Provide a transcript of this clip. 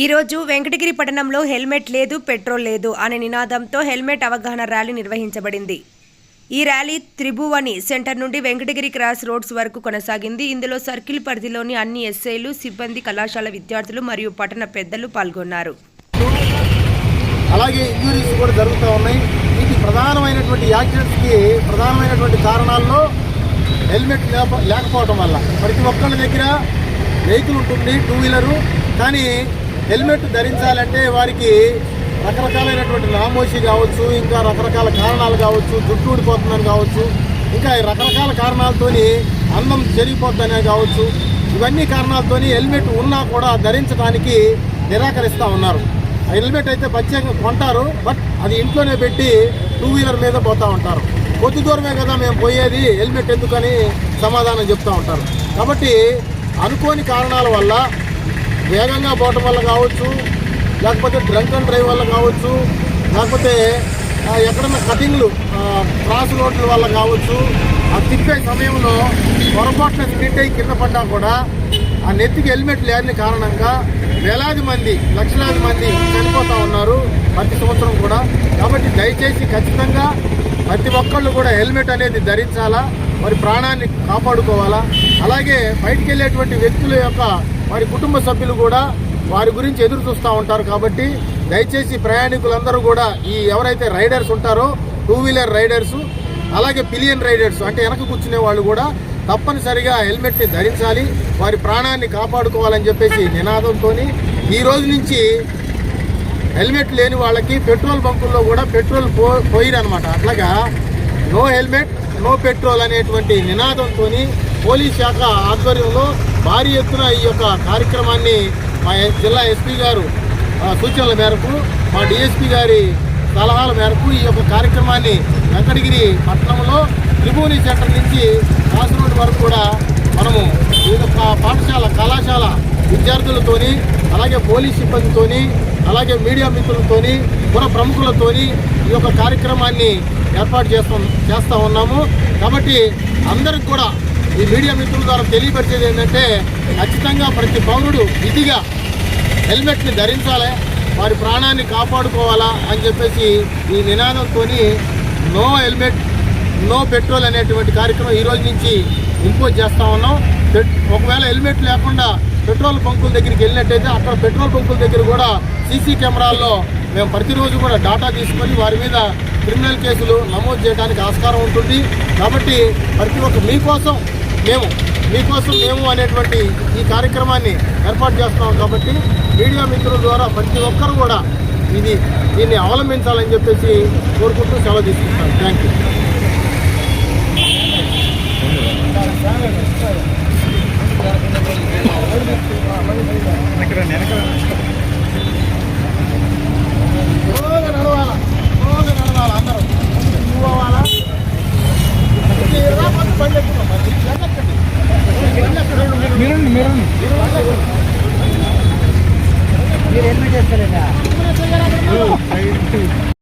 ఈరోజు వెంకటగిరి పట్టణంలో హెల్మెట్ లేదు పెట్రోల్ లేదు అనే నినాదంతో హెల్మెట్ అవగాహన ర్యాలీ నిర్వహించబడింది. ఈ ర్యాలీ త్రిభువని సెంటర్ నుండి వెంకటగిరి క్రాస్ రోడ్స్ వరకు కొనసాగింది. ఇందులో సర్కిల్ పరిధిలోని అన్ని ఎస్ఐలు సిబ్బంది కళాశాల విద్యార్థులు మరియు పట్టణ పెద్దలు పాల్గొన్నారు. అలాగే ఇంజురీస్ కూడా జరుగుతూ ఉన్నాయి. ఇది ప్రధానమైనటువంటి యాక్సిడెంట్స్కి ప్రధానమైనటువంటి కారణాల్లో హెల్మెట్ లేకపోవడం వల్ల ప్రతి ఒక్కళ్ళ దగ్గర వెహికల్ ఉంటుంది టూ వీలరు. కానీ హెల్మెట్ ధరించాలంటే వారికి రకరకాలైనటువంటి నామోషి కావచ్చు ఇంకా రకరకాల కారణాలు కావచ్చు జుట్టు ఊడిపోతుందని కావచ్చు ఇంకా ఈ రకరకాల కారణాలతోని అందం చెరిగిపోద్దనే కావచ్చు ఇవన్నీ కారణాలతోని హెల్మెట్ ఉన్నా కూడా ధరించడానికి నిరాకరిస్తూ ఉన్నారు. ఆ హెల్మెట్ అయితే ప్రత్యేకంగా కొంటారు బట్ అది ఇంట్లోనే పెట్టి టూ వీలర్ మీద పోతూ ఉంటారు. కొద్ది దూరమే కదా మేము పోయేది హెల్మెట్ ఎందుకని సమాధానం చెప్తూ ఉంటారు. కాబట్టి అనుకోని కారణాల వల్ల వేగంగా పోవటం వల్ల కావచ్చు లేకపోతే డ్రంక్ అండ్ డ్రైవ్ వల్ల కావచ్చు లేకపోతే ఎక్కడన్నా కటింగ్లు క్రాస్ రోడ్ల వల్ల కావచ్చు ఆ తిప్పే సమయంలో పొరపాటున స్కిడ్ అయి కింద పడ్డా కూడా ఆ నెత్తికి హెల్మెట్ లేని కారణంగా వేలాది మంది లక్షలాది మంది చనిపోతూ ఉన్నారు ప్రతి సంవత్సరం కూడా. కాబట్టి దయచేసి ఖచ్చితంగా ప్రతి ఒక్కళ్ళు కూడా హెల్మెట్ అనేది ధరించాలా మరి ప్రాణాన్ని కాపాడుకోవాలా? అలాగే బయటికి వెళ్ళేటువంటి వ్యక్తుల యొక్క వారి కుటుంబ సభ్యులు కూడా వారి గురించి ఎదురు చూస్తూ ఉంటారు కాబట్టి దయచేసి ప్రయాణికులందరూ కూడా ఈ ఎవరైతే రైడర్స్ ఉంటారో టూ వీలర్ రైడర్స్ అలాగే పిలియన్ రైడర్స్ అంటే వెనక కూర్చునే వాళ్ళు కూడా తప్పనిసరిగా హెల్మెట్ని ధరించాలి వారి ప్రాణాన్ని కాపాడుకోవాలని చెప్పేసి నినాదంతో ఈ రోజు నుంచి హెల్మెట్ లేని వాళ్ళకి పెట్రోల్ బంకుల్లో కూడా పెట్రోల్ పో పోయిరనమాట అట్లాగా నో హెల్మెట్ నో పెట్రోల్ అనేటువంటి నినాదంతో పోలీస్ శాఖ ఆధ్వర్యంలో భారీ ఎత్తున ఈ యొక్క కార్యక్రమాన్ని మా జిల్లా ఎస్పీ గారు సూచనల మేరకు మా డిఎస్పీ గారి సలహాల మేరకు ఈ యొక్క కార్యక్రమాన్ని వెంకటగిరి పట్టణంలో త్రిభువని సెంటర్ నుంచి క్రాస్ రోడ్ వరకు కూడా మనము వివిధ యొక్క పాఠశాల కళాశాల విద్యార్థులతోని అలాగే పోలీస్ సిబ్బందితోని అలాగే మీడియా మిత్రులతోని పుర ప్రముఖులతోని ఈ యొక్క కార్యక్రమాన్ని ఏర్పాటు చేస్తాం చేస్తూ ఉన్నాము. కాబట్టి అందరికి కూడా ఈ మీడియా మిత్రుల ద్వారా తెలియపరిచేది ఏంటంటే ఖచ్చితంగా ప్రతి పౌరుడు విధిగా హెల్మెట్ని ధరించాలి వారి ప్రాణాన్ని కాపాడుకోవాలా అని చెప్పేసి ఈ నినాదంతో నో హెల్మెట్ నో పెట్రోల్ అనేటువంటి కార్యక్రమం ఈ రోజు నుంచి ఇంపోజ్ చేస్తూ ఉన్నాం. పెట్- ఒకవేళ హెల్మెట్ లేకుండా పెట్రోల్ బంకుల దగ్గరికి వెళ్ళినట్టయితే అక్కడ పెట్రోల్ బంకుల దగ్గర కూడా సీసీ కెమెరాల్లో మేము ప్రతిరోజు కూడా డాటా తీసుకొని వారి మీద క్రిమినల్ కేసులు నమోదు చేయడానికి ఆస్కారం ఉంటుంది. కాబట్టి ప్రతి ఒక్క మీకోసం మేము మీకోసం మేము అనేటువంటి ఈ కార్యక్రమాన్ని ఏర్పాటు చేస్తున్నాం కాబట్టి మీడియా మిత్రుల ద్వారా ప్రతి ఒక్కరు కూడా ఇది దీన్ని అవలంబించాలని చెప్పేసి కోరుకుంటూ సెలవు తీసుకుంటాను థ్యాంక్ యూ మీరు హెల్మెట్ వేస్తారా